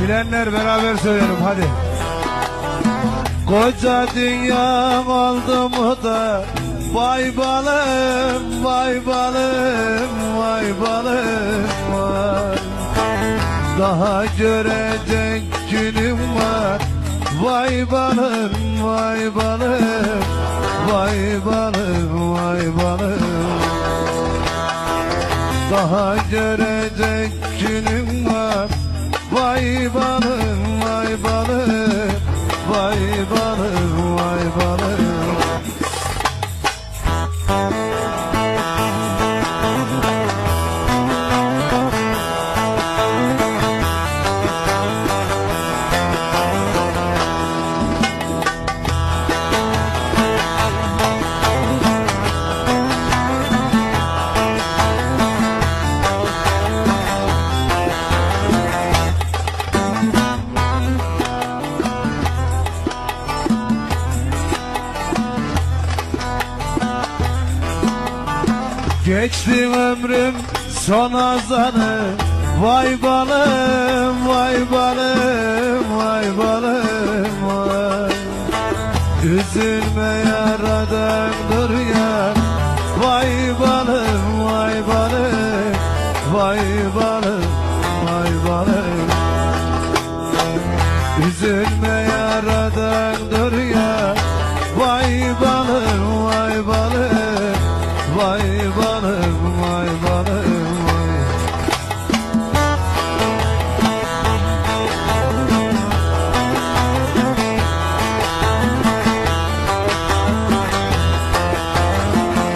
Bilenler beraber söyleyelim hadi. Koca dünya oldu mu da Vay balım, vay balım, vay balım vay. Daha görecek günüm var. Vay balım, vay balım, vay balım, vay balım. Daha görecek günüm var Vay balım vay balım Vay balım vay balım Geçti ömrüm son azanı. Vay balım vay balım vay balım vay. Üzülme yaradan dur ya Vay balım vay balım Vay balım vay balım. Üzülme yaradan